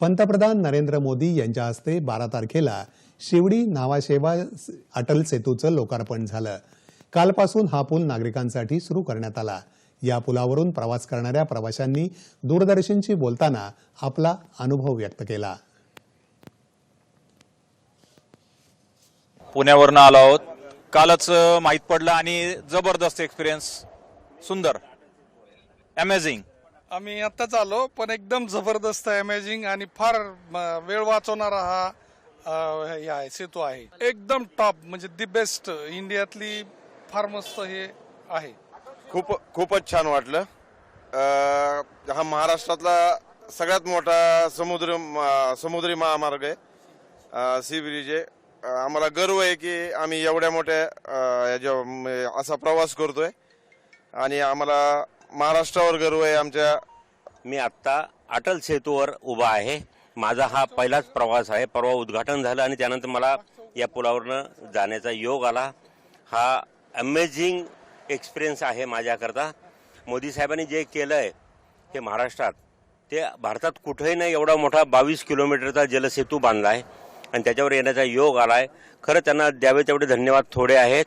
पंतप्रधान नरेंद्र मोदी यांच्या हस्ते बारा तारखेला शिवडी नावाशेवा अटल सेतूचं लोकार्पण झालं. कालपासून हा पूल नागरिकांसाठी सुरू करण्यात आला. या पुलावरून प्रवास करणाऱ्या प्रवाशांनी दूरदर्शनशी बोलताना आपला अनुभव व्यक्त केला. पुण्यावरून आलो आहोत. कालच माहीत पडलं आणि जबरदस्त एक्सपिरियन्स सुंदर. अमेझिंग आम्ही आत्ताच आलो पण एकदम जबरदस्त अमेझिंग आणि फार वेळ वाचवणारा हा हे आहे सेतू आहे. एकदम टॉप म्हणजे दी बेस्ट इंडियातली फार मस्त हे आहे. खूप खूपच छान वाटलं. अं, हा महाराष्ट्रातला सगळ्यात मोठा समुद्र म- समुद्री महामार्ग आहे सी ब्रिज आहे. अं, आम्हाला गर्व आहे की आम्ही एवढ्या मोठ्या अं, याच्या म- असा प्रवास करतोय. आणि आम्हाला महाराष्ट्रावर गर्व आहे आमच्या मी आत्ता अटल सेतूवर उभा आहे. माझा हा पहिलाच प्रवास आहे. परवा उद्घाटन झालं आणि त्यानंतर मला या पुलावरनं जाण्याचा योग आला. हा अमेझिंग एक्सपिरियन्स आहे माझ्याकरता. मोदी साहेबांनी जे केलं आहे हे महाराष्ट्रात ते भारतात कुठेही नाही एवढा मोठा बावीस किलोमीटरचा जलसेतू बांधला आहे आणि त्याच्यावर येण्याचा योग आला आहे खरं त्यांना द्यावे तेवढे धन्यवाद थोडे आहेत.